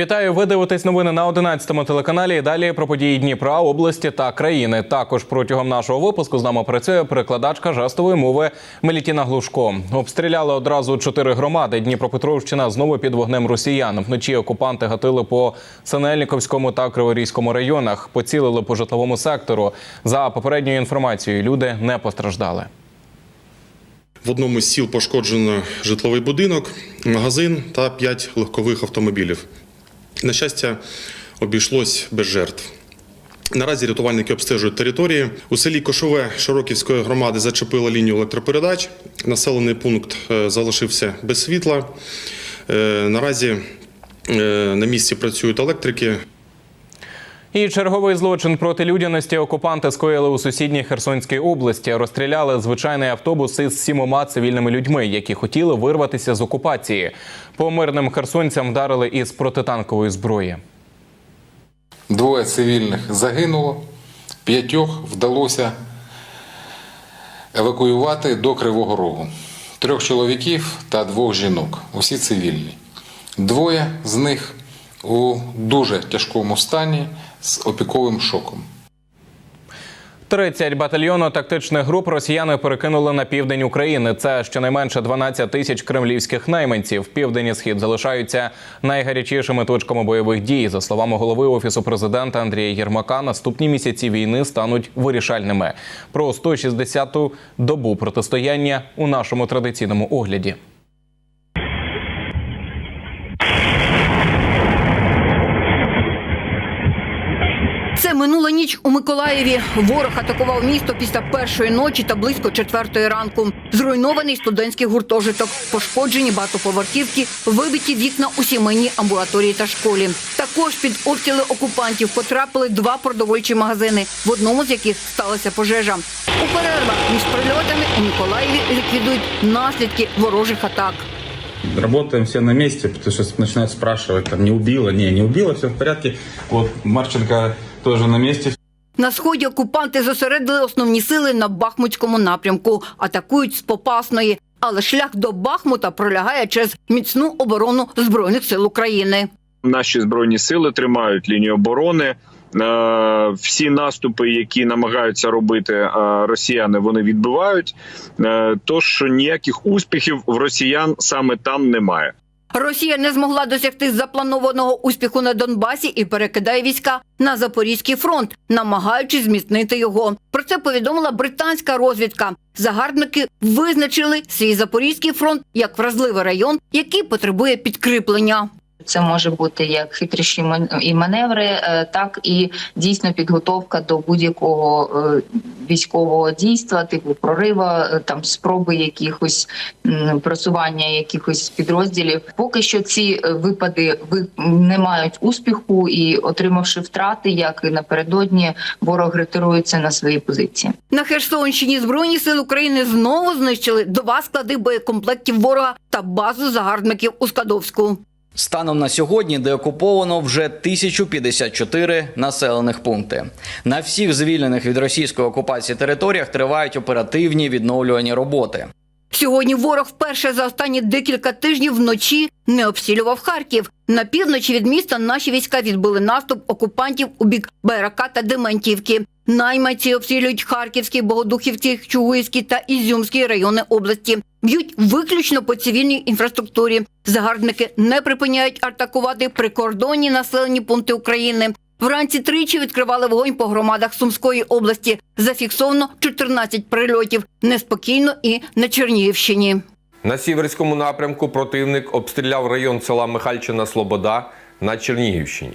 Вітаю, ви дивитесь новини на 11 телеканалі. І Далі про події Дніпра, області та країни. Також протягом нашого випуску з нами працює перекладачка жестової мови Мелітіна Глушко. Обстріляли одразу чотири громади. Дніпропетровщина знову під вогнем росіян. Вночі окупанти гатили по Синельниковському та Криворізькому районах. Поцілили по житловому сектору. За попередньою інформацією, люди не постраждали. В одному з сіл пошкоджено житловий будинок, магазин та п'ять легкових автомобілів. На щастя, обійшлось без жертв. Наразі рятувальники обстежують території. У селі Кошове Широківської громади зачепила лінію електропередач. Населений пункт е, залишився без світла. Е, Наразі е, на місці працюють електрики. І черговий злочин проти людяності окупанти скоїли у сусідній Херсонській області. Розстріляли звичайний автобус із сімома цивільними людьми, які хотіли вирватися з окупації. По мирним херсонцям вдарили із протитанкової зброї. Двоє цивільних загинуло, п'ятьох вдалося евакуювати до Кривого Рогу. Трьох чоловіків та двох жінок, усі цивільні. Двоє з них у дуже тяжкому стані з опіковим шоком. 30 батальйону тактичних груп росіяни перекинули на південь України. Це щонайменше 12 тисяч кремлівських найманців. Південь і схід залишаються найгарячішими точками бойових дій. За словами голови офісу президента Андрія Єрмака, наступні місяці війни стануть вирішальними. Про 160-ту добу протистояння у нашому традиційному огляді. Ніч у Миколаєві. Ворог атакував місто після першої ночі та близько четвертої ранку. Зруйнований студентський гуртожиток, пошкоджені багатоповерхівки, вибиті вікна у сімейній амбулаторії та школі. Також під обстріли окупантів потрапили два продовольчі магазини, в одному з яких сталася пожежа. У перервах між прильотами у Миколаєві ліквідують наслідки ворожих атак. Работаем все на месте, потому что начинают спрашивать, там, не убило, не, не убило, все в порядке. Вот, Марченко тоже на месте, На сході окупанти зосередили основні сили на Бахмутському напрямку, атакують з Попасної. Але шлях до Бахмута пролягає через міцну оборону збройних сил України. Наші збройні сили тримають лінію оборони. Е, Всі наступи, які намагаються робити е, росіяни, вони відбивають. Е, Тож ніяких успіхів в росіян саме там немає. Росія не змогла досягти запланованого успіху на Донбасі і перекидає війська на Запорізький фронт, намагаючись зміцнити його. Про це повідомила британська розвідка. Загарбники визначили свій Запорізький фронт як вразливий район, який потребує підкріплення. Це може бути як хитріші і маневри, е, так і дійсно підготовка до будь-якого е, військового дійства, типу прорива, е, там спроби якихось просування якихось підрозділів. Поки що ці випади ви- не мають успіху, і отримавши втрати, як і напередодні, ворог ретирується на свої позиції. На Херсонщині Збройні сили України знову знищили два склади боєкомплектів ворога та базу загарбників у Скадовську. Станом на сьогодні деокуповано вже 1054 населених пункти. На всіх звільнених від російської окупації територіях тривають оперативні відновлювані роботи. Сьогодні ворог вперше за останні декілька тижнів вночі не обстрілював Харків. На півночі від міста наші війська відбили наступ окупантів у бік Байрака та Дементівки. Найманці обстрілюють Харківський, Богодухівський, Чугуївський та Ізюмський райони області. Б'ють виключно по цивільній інфраструктурі. Загарбники не припиняють атакувати прикордонні населені пункти України. Вранці тричі відкривали вогонь по громадах Сумської області. Зафіксовано 14 прильотів. Неспокійно і на Чернігівщині. На сіверському напрямку противник обстріляв район села Михальчина Слобода на Чернігівщині.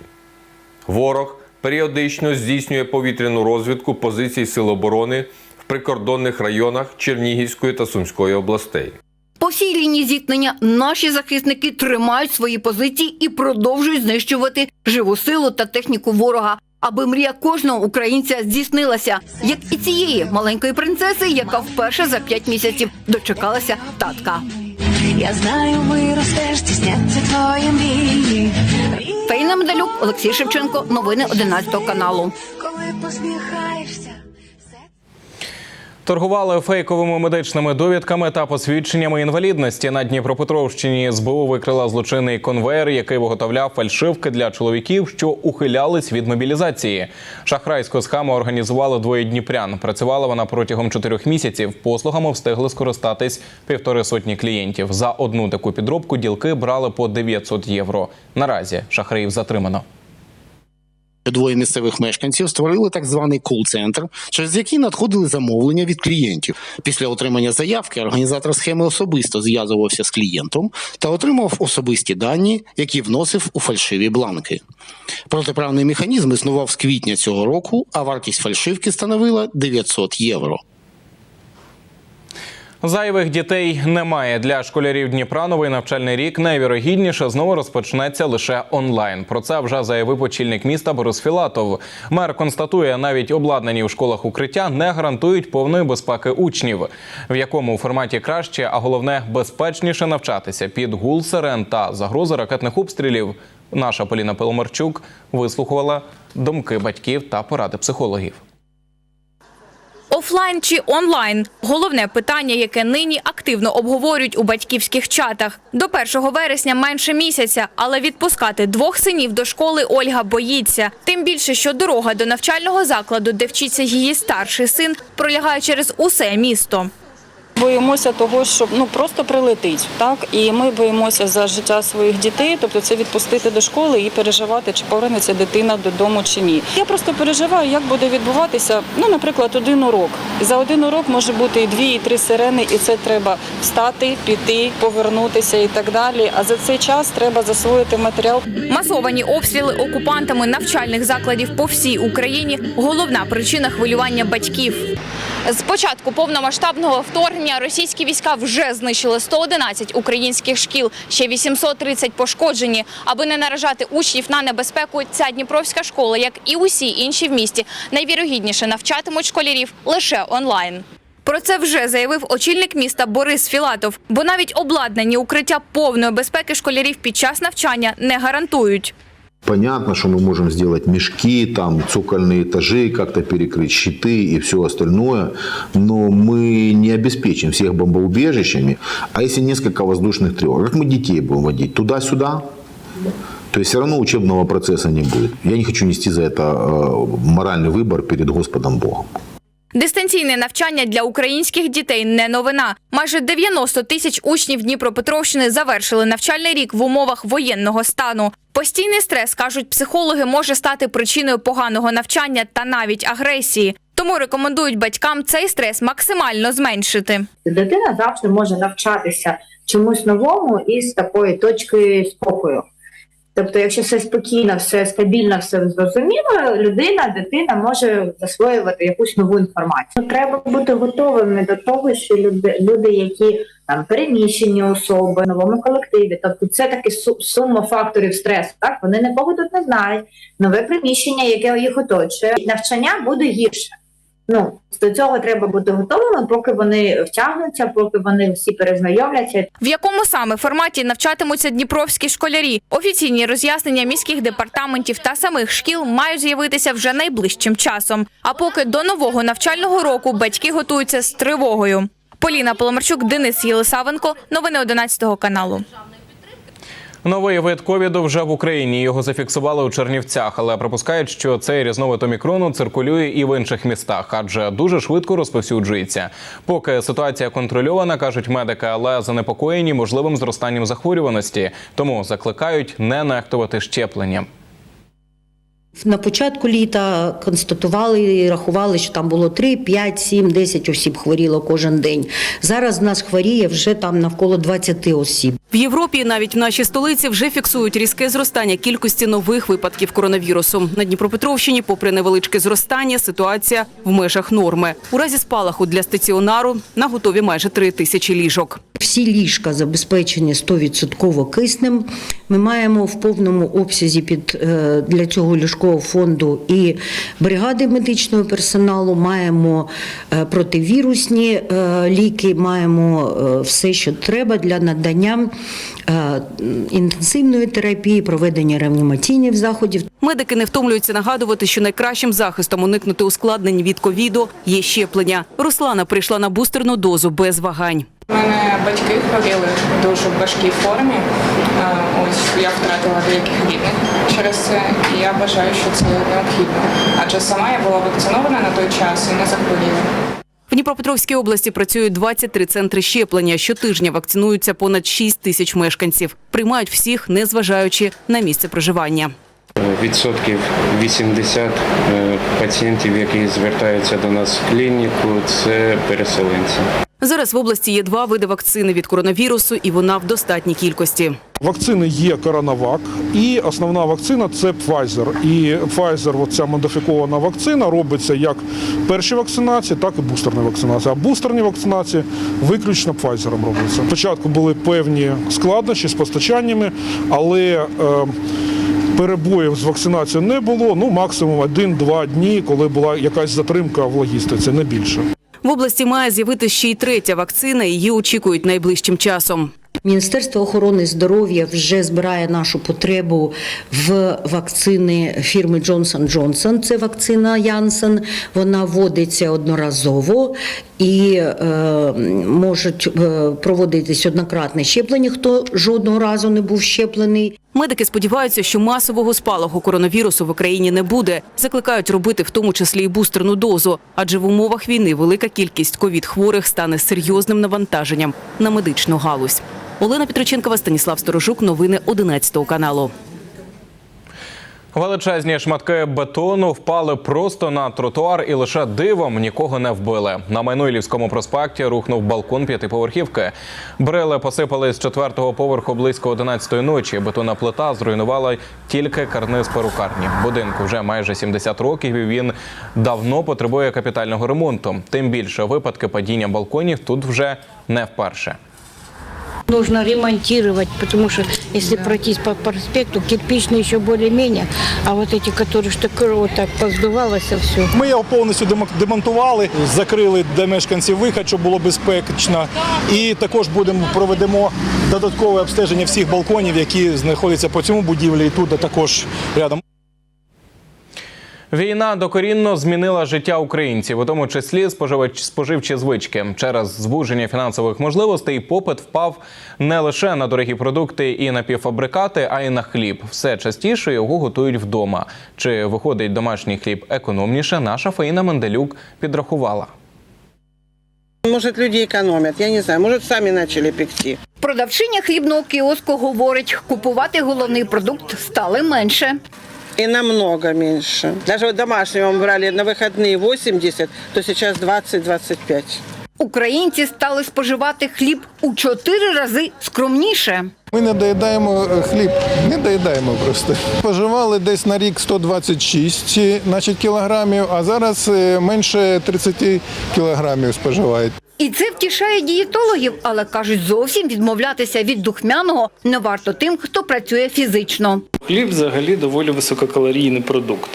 Ворог періодично здійснює повітряну розвідку позицій Сил оборони в прикордонних районах Чернігівської та Сумської областей. По всій лінії зіткнення наші захисники тримають свої позиції і продовжують знищувати живу силу та техніку ворога. Аби мрія кожного українця здійснилася, як і цієї маленької принцеси, яка вперше за п'ять місяців дочекалася татка. Я знаю, виростеш, тісняться твої мрії. Фейна Медалюк, Олексій Шевченко, новини 11 каналу. Коли посміхаєшся. Торгували фейковими медичними довідками та посвідченнями інвалідності. На Дніпропетровщині СБУ викрила злочинний конвейер, який виготовляв фальшивки для чоловіків, що ухилялись від мобілізації. Шахрайську схему організували двоє дніпрян. Працювала вона протягом чотирьох місяців. Послугами встигли скористатись півтори сотні клієнтів. За одну таку підробку ділки брали по 900 євро. Наразі шахраїв затримано. Двоє місцевих мешканців створили так званий кол-центр, через який надходили замовлення від клієнтів. Після отримання заявки організатор схеми особисто зв'язувався з клієнтом та отримав особисті дані, які вносив у фальшиві бланки. Протиправний механізм існував з квітня цього року, а вартість фальшивки становила 900 євро. Зайвих дітей немає для школярів Дніпра. Новий навчальний рік найвірогідніше знову розпочнеться лише онлайн. Про це вже заявив очільник міста Борис Філатов. Мер констатує, навіть обладнані у школах укриття не гарантують повної безпеки учнів. В якому форматі краще, а головне безпечніше навчатися під гул сирен та загрози ракетних обстрілів. Наша Поліна Пиломарчук вислухувала думки батьків та поради психологів. Офлайн чи онлайн головне питання, яке нині активно обговорюють у батьківських чатах. До 1 вересня менше місяця, але відпускати двох синів до школи Ольга боїться. Тим більше, що дорога до навчального закладу, де вчиться її старший син, пролягає через усе місто. Боїмося того, що ну просто прилетить, так і ми боїмося за життя своїх дітей, тобто це відпустити до школи і переживати, чи повернеться дитина додому чи ні. Я просто переживаю, як буде відбуватися. Ну, наприклад, один урок. За один урок може бути і дві, і три сирени, і це треба встати, піти, повернутися і так далі. А за цей час треба засвоїти матеріал. Масовані обстріли окупантами навчальних закладів по всій Україні головна причина хвилювання батьків. З початку повномасштабного вторгнення російські війська вже знищили 111 українських шкіл, ще 830 пошкоджені. Аби не наражати учнів на небезпеку, ця Дніпровська школа, як і усі інші в місті, найвірогідніше навчатимуть школярів лише онлайн. Про це вже заявив очільник міста Борис Філатов, бо навіть обладнані укриття повної безпеки школярів під час навчання не гарантують. Понятно, что мы можем сделать мешки, там цокольные этажи, как-то перекрыть щиты и все остальное, но мы не обеспечим всех бомбоубежищами. А если несколько воздушных тревог, как мы детей будем водить? Туда-сюда? То есть все равно учебного процесса не будет. Я не хочу нести за это э, моральный выбор перед Господом Богом. Дистанційне навчання для українських дітей не новина. Майже 90 тисяч учнів Дніпропетровщини завершили навчальний рік в умовах воєнного стану. Постійний стрес, кажуть психологи, може стати причиною поганого навчання та навіть агресії. Тому рекомендують батькам цей стрес максимально зменшити. Дитина завжди може навчатися чомусь новому із такої точки спокою. Тобто, якщо все спокійно, все стабільно, все зрозуміло, людина, дитина може засвоювати якусь нову інформацію. Треба бути готовими до того, що люди, люди які там переміщені особи в новому колективі, тобто це таки су- сума факторів стресу. Так вони нікого тут не знають. Нове приміщення, яке їх оточує, навчання буде гірше. Ну до цього треба бути готовими, поки вони втягнуться, поки вони всі перезнайомляться. В якому саме форматі навчатимуться дніпровські школярі? Офіційні роз'яснення міських департаментів та самих шкіл мають з'явитися вже найближчим часом. А поки до нового навчального року батьки готуються з тривогою. Поліна Поломарчук, Денис Єлисавенко. Новини 11 каналу. Новий вид ковіду вже в Україні. Його зафіксували у Чернівцях, але припускають, що цей різновид омікрону циркулює і в інших містах, адже дуже швидко розповсюджується. Поки ситуація контрольована, кажуть медики, але занепокоєні можливим зростанням захворюваності, тому закликають не нехтувати щепленням. На початку літа констатували і рахували, що там було 3, 5, 7, 10 осіб хворіло кожен день. Зараз в нас хворіє вже там навколо 20 осіб. В Європі, навіть в нашій столиці, вже фіксують різке зростання кількості нових випадків коронавірусу. На Дніпропетровщині, попри невеличке зростання, ситуація в межах норми. У разі спалаху для стаціонару на готові майже три тисячі ліжок. Всі ліжка забезпечені 100% киснем. Ми маємо в повному обсязі під е, для цього ліжкового фонду і бригади медичного персоналу. Маємо е, противірусні е, ліки, маємо е, все, що треба для надання інтенсивної терапії, проведення реанімаційних заходів. Медики не втомлюються нагадувати, що найкращим захистом уникнути ускладнень від ковіду є щеплення. Руслана прийшла на бустерну дозу без вагань. У мене батьки хворіли в дуже важкій формі. Ось я втратила деяких рідних через це, і я вважаю, що це необхідно. Адже сама я була вакцинована на той час і не захворіла. В Дніпропетровській області працюють 23 центри щеплення. Щотижня вакцинуються понад 6 тисяч мешканців. Приймають всіх, незважаючи на місце проживання. Відсотків 80 е, пацієнтів, які звертаються до нас в клініку, це переселенці. Зараз в області є два види вакцини від коронавірусу, і вона в достатній кількості. Вакцини є Коронавак, і основна вакцина це Pfizer. І Pfizer, ця модифікована вакцина, робиться як перші вакцинації, так і бустерні вакцинації. А бустерні вакцинації виключно Pfizer робляться. Спочатку були певні складнощі з постачаннями, але е, перебоїв з вакцинацією не було. Ну максимум один-два дні, коли була якась затримка в логістиці, не більше. В області має з'явитися ще й третя вакцина. Її очікують найближчим часом. Міністерство охорони здоров'я вже збирає нашу потребу в вакцини фірми Johnson Johnson. Це вакцина Янсен. Вона вводиться одноразово і е, можуть е, проводитись однократне щеплення, хто жодного разу не був щеплений. Медики сподіваються, що масового спалаху коронавірусу в Україні не буде. Закликають робити в тому числі і бустерну дозу, адже в умовах війни велика кількість ковід-хворих стане серйозним навантаженням на медичну галузь. Олена Петроченкова, Станіслав Сторожук. Новини 11 каналу. Величезні шматки бетону впали просто на тротуар і лише дивом нікого не вбили. На Майнуйлівському проспекті рухнув балкон п'ятиповерхівки. Брили посипали з четвертого поверху близько 11 ночі. Бетонна плита зруйнувала тільки карниз перукарні. Будинку вже майже 70 років. і Він давно потребує капітального ремонту. Тим більше випадки падіння балконів тут вже не вперше. Нужно ремонтировать, потому что если пройтись по проспекту, кирпичный еще более-менее, а вот эти, которые что вот так поздувалось все. Ми його повністю демо- демонтували, закрили для мешканців вихід, щоб було безпечно. І також будемо проведемо додаткове обстеження всіх балконів, які знаходяться по цьому будівлі, і тут а також рядом. Війна докорінно змінила життя українців, у тому числі споживач споживчі звички. Через звуження фінансових можливостей попит впав не лише на дорогі продукти і напівфабрикати, а й на хліб. Все частіше його готують вдома. Чи виходить домашній хліб економніше? Наша Фаїна Менделюк підрахувала. Может, люди экономят, я не знаю, может, сами начали пекти. Продавчиня хлібного кіоску говорить, купувати головний продукт стали менше И намного меньше. Даже вот домашнего мы брали на выходные 80, то сейчас 20-25. Українці стали споживати хліб у чотири рази скромніше. Ми не доїдаємо е, хліб, не доїдаємо просто. Споживали десь на рік 126 значить, кілограмів, а зараз е, менше 30 кілограмів споживають. І це втішає дієтологів, але кажуть, зовсім відмовлятися від духмяного не варто тим, хто працює фізично. Хліб взагалі доволі висококалорійний продукт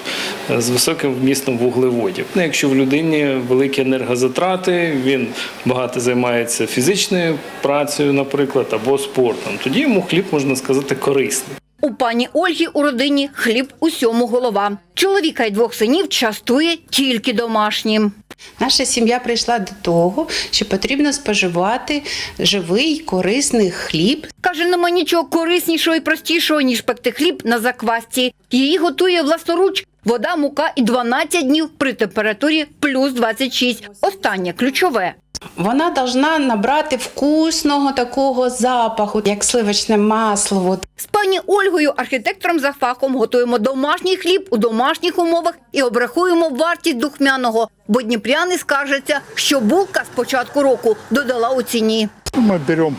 е, з високим вмістом вуглеводів. Ну, якщо в людині великі енергозатрати, він багато займається фізичною працею, наприклад, або спортом, тоді йому хліб можна сказати корисний. У пані Ольги у родині хліб усьому голова. Чоловіка й двох синів частує тільки домашнім. Наша сім'я прийшла до того, що потрібно споживати живий корисний хліб. Каже, нема нічого кориснішого і простішого, ніж пекти хліб на заквасці. Її готує власноруч. Вода, мука і 12 днів при температурі плюс 26. Останнє ключове. Вона повинна набрати вкусного такого запаху, як сливочне масло. От. З пані Ольгою, архітектором за фахом, готуємо домашній хліб у домашніх умовах і обрахуємо вартість духмяного. Бо дніпряни скаржаться, що булка з початку року додала у ціні. Мы берем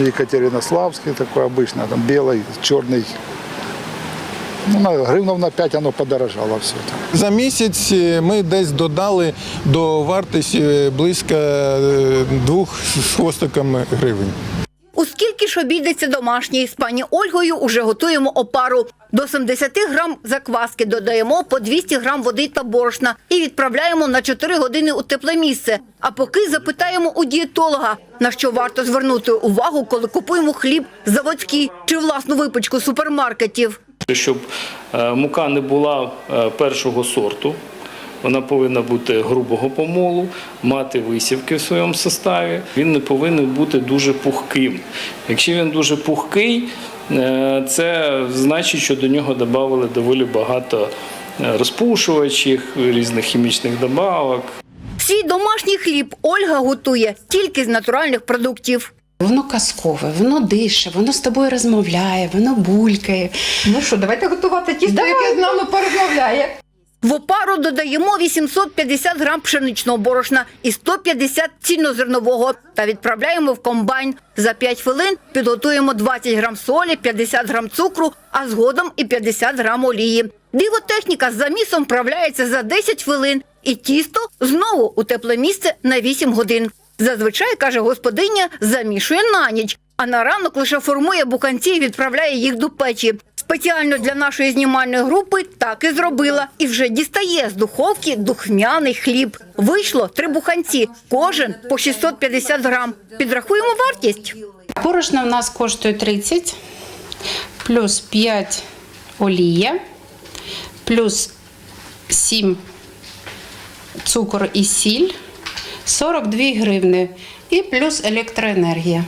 Екатеринославский такой обычно, там белый, черный. Ну, на гривнов на 5 оно подорожало все. За місяць е, ми десь додали до вартості близько двох з хвостиками гривень. У скільки ж обійдеться домашній? З пані Ольгою уже готуємо опару. До 70 грам закваски додаємо по 200 грам води та борошна і відправляємо на 4 години у тепле місце. А поки запитаємо у дієтолога, на що варто звернути увагу, коли купуємо хліб заводський чи власну випічку супермаркетів. Щоб е, мука не була е, першого сорту, вона повинна бути грубого помолу, мати висівки в своєму составі. Він не повинен бути дуже пухким. Якщо він дуже пухкий, е, це значить, що до нього додали доволі багато розпушувачів, різних хімічних добавок. Свій домашній хліб Ольга готує тільки з натуральних продуктів. Воно казкове, воно дише, воно з тобою розмовляє, воно булькає. Ну що, давайте готувати тісто, яке з нами порозмовляє. В опару додаємо 850 грам пшеничного борошна і 150 цільнозернового та відправляємо в комбайн. За 5 хвилин підготуємо 20 грам солі, 50 грам цукру, а згодом і 50 грам олії. Дивотехніка з замісом вправляється за 10 хвилин і тісто знову у тепле місце на 8 годин. Зазвичай, каже господиня, замішує на ніч, а на ранок лише формує буханці і відправляє їх до печі. Спеціально для нашої знімальної групи так і зробила. І вже дістає з духовки духмяний хліб. Вийшло три буханці, кожен по 650 грам. Підрахуємо вартість. Борошно в нас коштує 30, плюс 5 олія, плюс 7 цукор і сіль, 42 гривни і плюс електроенергія.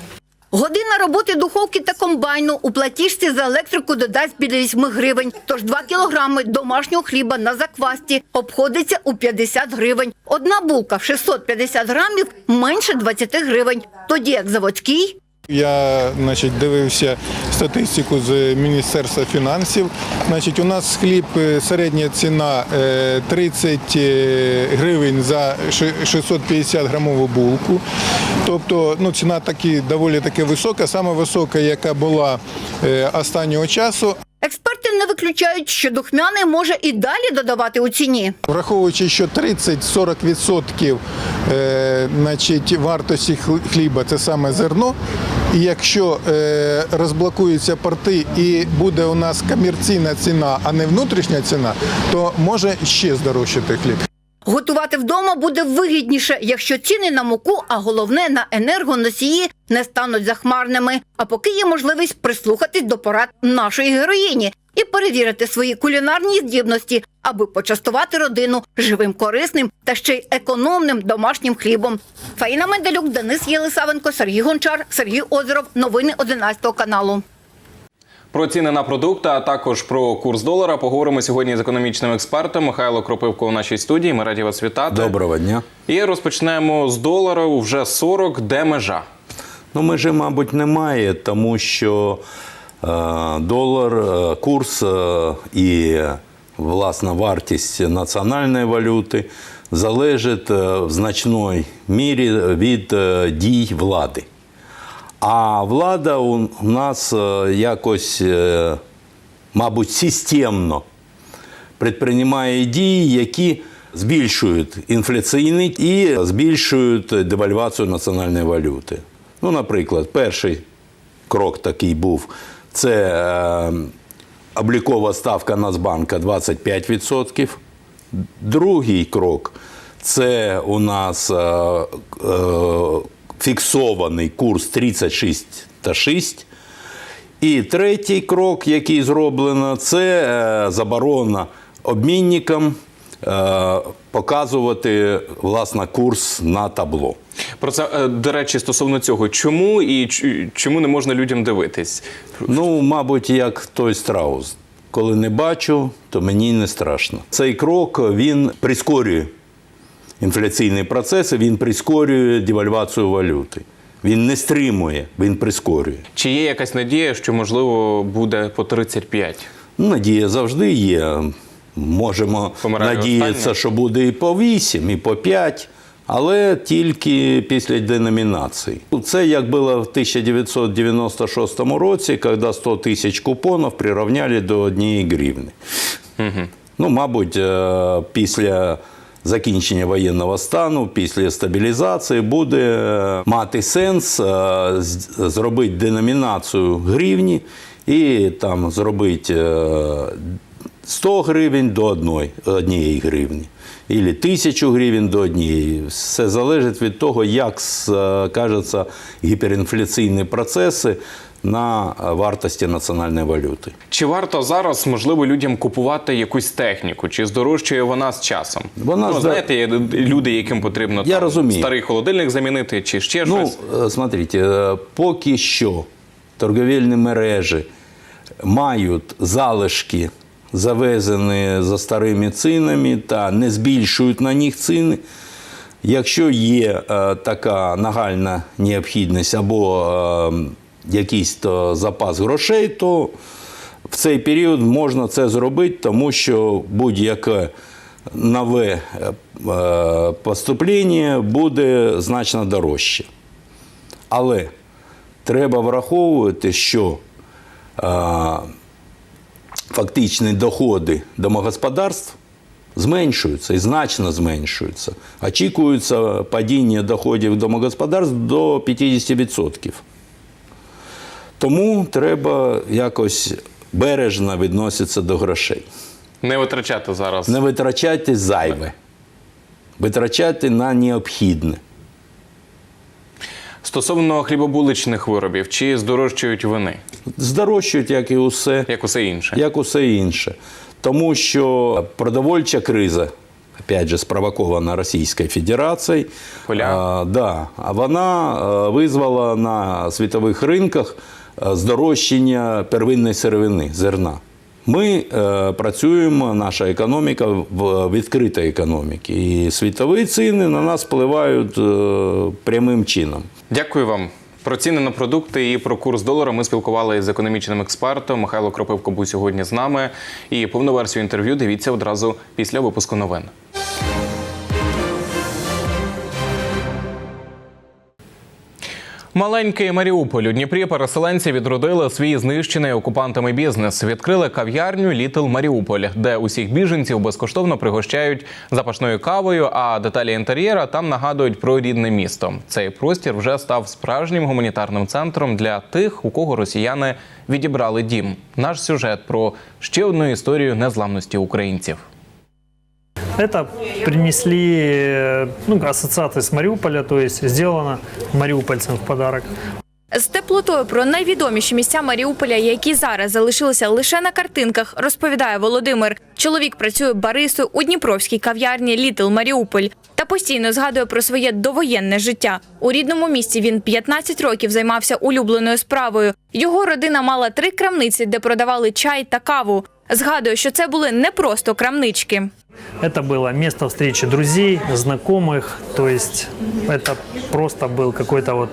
Година роботи духовки та комбайну у платіжці за електрику додасть біля 8 гривень. Тож 2 кілограми домашнього хліба на заквасті обходиться у 50 гривень. Одна булка в 650 грамів менше 20 гривень. Тоді як заводський Я значить, дивився статистику з Міністерства фінансів. Значить, у нас хліб е, середня ціна е, 30 е, гривень за 650 грамову булку. Тобто ну, ціна такі доволі таки висока, саме висока, яка була е, останнього часу. Експерти не виключають, що духмяний може і далі додавати у ціні. Враховуючи, що 30-40% е, значить, вартості хліба це саме зерно. І якщо е, розблокуються порти і буде у нас комерційна ціна, а не внутрішня ціна, то може ще здорожчати хліб. Готувати вдома буде вигідніше, якщо ціни на муку, а головне на енергоносії не стануть захмарними. А поки є можливість прислухатись до порад нашої героїні і перевірити свої кулінарні здібності, аби почастувати родину живим, корисним та ще й економним домашнім хлібом. Фаїна Менделюк, Денис Єлисавенко, Сергій Гончар, Сергій Озеров. Новини 11 каналу. Про ціни на продукти, а також про курс долара поговоримо сьогодні з економічним експертом Михайло Кропивко у нашій студії. Ми раді вас вітати. Доброго дня. І розпочнемо з долару. Вже 40, де межа? Ну, межі, мабуть, немає, тому що долар, е, курс е, і власна вартість національної валюти залежить е, в значної мірі від е, дій влади. А влада у нас е, якось, е, мабуть, системно предпринимає дії, які збільшують інфляційний і збільшують девальвацію національної валюти. Ну, наприклад, перший крок такий був це е, облікова ставка Нацбанка 25%. Другий крок це у нас е, е, фіксований курс 36,6. І третій крок, який зроблено, це заборона обмінникам показувати власне курс на табло. Про це, е, до речі, стосовно цього, чому і чому не можна людям дивитись? Ну, мабуть, як той страус. Коли не бачу, то мені не страшно. Цей крок він прискорює інфляційні процеси, він прискорює девальвацію валюти. Він не стримує, він прискорює. Чи є якась надія, що можливо буде по 35? Ну, Надія завжди є. Можемо Помирає надіятися, останнє. що буде і по 8, і по 5, але тільки після деномінації. Це як було в 1996 році, коли 100 тисяч купонів прирівняли до однієї гривни. Ну, мабуть, е, після закінчення воєнного стану, після стабілізації, буде е, мати сенс е, зробити деномінацію гривні і там зробити 100 гривень до одної, однієї гривні. Ілі тисячу гривень до однієї. Все залежить від того, як скажуться гіперінфляційні процеси на вартості національної валюти. Чи варто зараз можливо людям купувати якусь техніку? Чи здорожчує вона з часом? Вона ну, знаєте, є люди, яким потрібно Я там, розумію. старий холодильник замінити, чи ще Ну, щось. е, смотрите, е, поки що торговельні мережі мають залишки, завезені за старими цінами та не збільшують на них ціни. Якщо є е, така нагальна необхідність або е, якийсь то запас грошей, то в цей період можна це зробити, тому що будь-яке нове е, поступлення буде значно дорожче. Але треба враховувати, що е, фактичні доходи домогосподарств зменшуються і значно зменшуються. Очікується падіння доходів домогосподарств до 50%. Тому треба якось бережно відноситися до грошей. Не витрачати зараз. Не витрачати зайве. Витрачати на необхідне. Стосовно хлібобуличних виробів, чи здорожчують вони? Здорожчують, як і усе. Як усе інше. Як усе інше. Тому що продовольча криза, опять же, спровокована Російською Федерацією, а, да, а вона визвала на світових ринках здорожчання первинної сировини, зерна. Ми е, працюємо, наша економіка в відкритій економіці. І світові ціни на нас впливають е, прямим чином. Дякую вам. Про ціни на продукти і про курс долара ми спілкувалися з економічним експертом. Михайло Кропивко був сьогодні з нами. І повну версію інтерв'ю дивіться одразу після випуску новин. Маленький Маріуполь у Дніпрі переселенці відродили свій знищений окупантами бізнес. Відкрили кав'ярню Літл Маріуполь, де усіх біженців безкоштовно пригощають запашною кавою. А деталі інтер'єра там нагадують про рідне місто. Цей простір вже став справжнім гуманітарним центром для тих, у кого росіяни відібрали дім. Наш сюжет про ще одну історію незламності українців. Это принесли ну, ассоциации с Мариуполя, то есть сделано мариупольцам в подарок. З теплотою про найвідоміші місця Маріуполя, які зараз залишилися лише на картинках, розповідає Володимир. Чоловік працює баристою у дніпровській кав'ярні Літл Маріуполь та постійно згадує про своє довоєнне життя. У рідному місті він 15 років займався улюбленою справою. Його родина мала три крамниці, де продавали чай та каву. Згадує, що це були не просто крамнички. Это было место встречи друзей, знакомых, то есть это просто был какой-то вот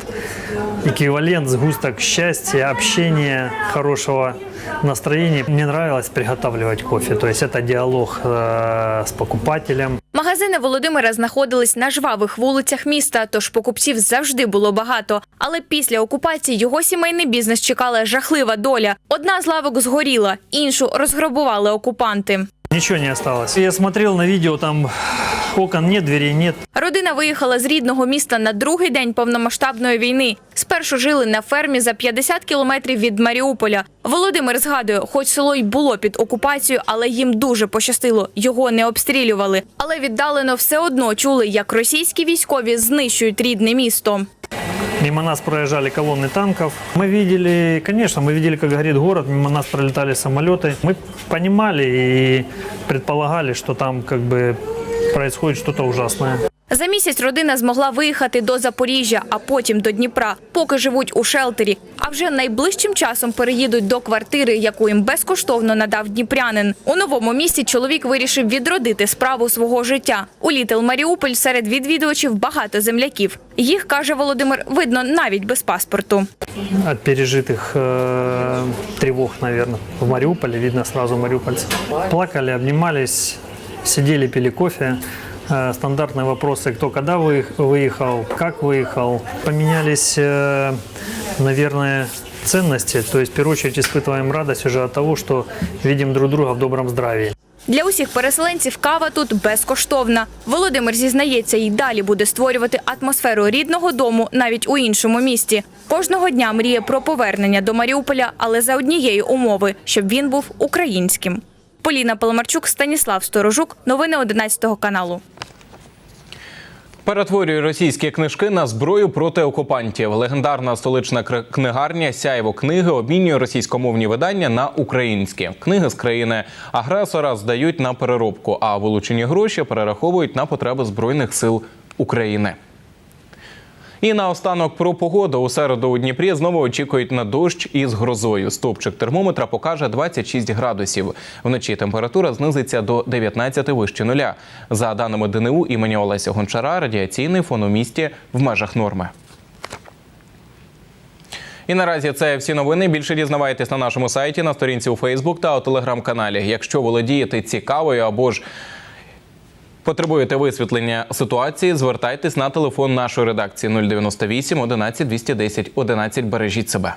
эквивалент, сгусток счастья, общения, хорошего настроения. Мне нравилось приготавливать кофе, то есть это диалог э, с покупателем. Магазини Володимира знаходились на жвавих вулицях міста, тож покупців завжди було багато. Але після окупації його сімейний бізнес чекала жахлива доля. Одна з лавок згоріла, іншу розграбували окупанти. Ничего не осталось. Я смотрел на видео, там окон нет, дверей нет. Родина виїхала з рідного міста на другий день повномасштабної війни. Спершу жили на фермі за 50 кілометрів від Маріуполя. Володимир згадує, хоч село й було під окупацією, але їм дуже пощастило. Його не обстрілювали. Але віддалено все одно чули, як російські військові знищують рідне місто. Мимо нас проезжали колонны танков. Мы видели, конечно, мы видели, как горит город, мимо нас пролетали самолеты. Мы понимали и предполагали, что там как бы происходит что-то ужасное. За місяць родина змогла виїхати до Запоріжжя, а потім до Дніпра, поки живуть у шелтері. А вже найближчим часом переїдуть до квартири, яку їм безкоштовно надав дніпрянин. У новому місті чоловік вирішив відродити справу свого життя. У Літл Маріуполь серед відвідувачів багато земляків. Їх каже Володимир, видно навіть без паспорту. От пережитых э, тревог, наверное, в Мариуполе видно сразу мариупольцы. Плакали, обнимались, сидели, пили кофе. Э, Стандартные вопросы, кто когда выех- выехал, как выехал. Поменялись, э, наверное, ценности. То есть, в первую очередь, испытываем радость уже от того, что видим друг друга в добром здравии. Для усіх переселенців кава тут безкоштовна. Володимир зізнається, і далі буде створювати атмосферу рідного дому навіть у іншому місті. Кожного дня мріє про повернення до Маріуполя, але за однієї умови, щоб він був українським. Поліна Паламарчук, Станіслав Сторожук. Новини 11 каналу. Перетворює російські книжки на зброю проти окупантів. Легендарна столична книгарня Сяєво книги обмінює російськомовні видання на українські. Книги з країни агресора здають на переробку, а вилучені гроші перераховують на потреби збройних сил України. І наостанок про погоду. У середу у Дніпрі знову очікують на дощ із грозою. Стопчик термометра покаже 26 градусів. Вночі температура знизиться до 19 вище нуля. За даними ДНУ імені Олеся Гончара, радіаційний фон у місті в межах норми. І наразі це всі новини. Більше дізнавайтесь на нашому сайті, на сторінці у Фейсбук та у телеграм-каналі. Якщо володієте цікавою або ж Потребуєте висвітлення ситуації? Звертайтесь на телефон нашої редакції 098 11 210 11. Бережіть себе.